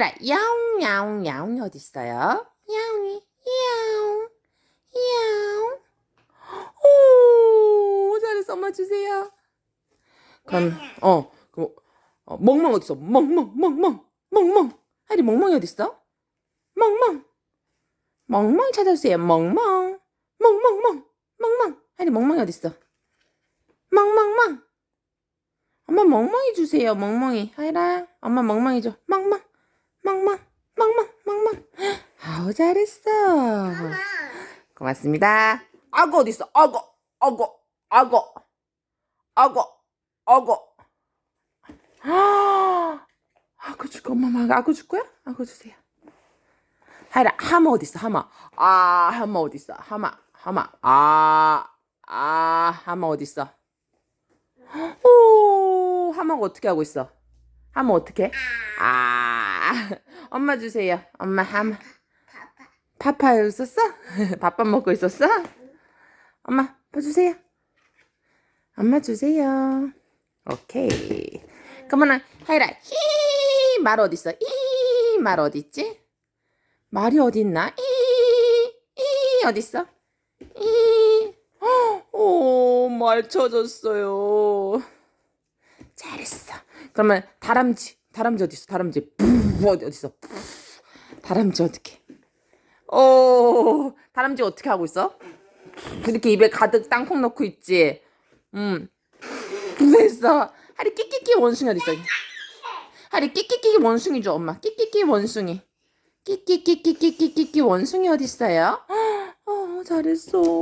하라 야옹 야옹 야옹이 어디 있어요? 야옹이 야옹 야옹. 오 잘했어 엄마 주세요. 그럼 어 그럼 어, 멍멍 어디 있어? 멍멍 멍멍 멍멍. 하리 멍멍이 어디 있어? 멍멍. 멍멍이 찾아주세요. 멍멍. 멍멍멍. 멍멍. 하리 멍멍이 어디 있어? 멍멍멍. 엄마 멍멍이 주세요. 멍멍이. 하이라. 엄마 멍멍이 줘. 멍멍. 멍멍. 멍멍. 멍멍. 아우 잘했어. 고맙습니다. 악어 어디 있어? 악어. 악어. 악어. 악어. 악어. 아, 악어 줄까? 엄마 막 악어 줄 거야? 악어 주세요. 하이라 하마 어디 있어? 하마. 아, 하마 어디 있어? 하마. 하마. 아. 아, 하마 어디 있어? 오, 하마가 어떻게 하고 있어? 하마 어떻게? 아, 엄마 주세요. 엄마 하마. 파파 있었어? 밥밥 먹고 있었어? 엄마, 밥 주세요. 엄마 주세요. 오케이. 그러면 하이라 히, 말 어디 있어? 이, 말 어디 있지? 말이 어디 있나? 이, 이 어디 있어? 이, 오, 말 찾았어요. 잘했어. 그러면 다람쥐, 다람쥐 어디 있어? 다람쥐 푸 어디 있어? 푸 다람쥐 어떻게? 오, 다람쥐 어떻게 하고 있어? 이렇게 입에 가득 땅콩 넣고 있지. 음, 됐어. 하리 끼끼끼 원숭이 어디 있어? 하리 끼끼끼 원숭이 줘 엄마. 끼끼끼 원숭이. 끼끼끼끼끼끼끼 원숭이 어디 있어요? 어, 잘했어.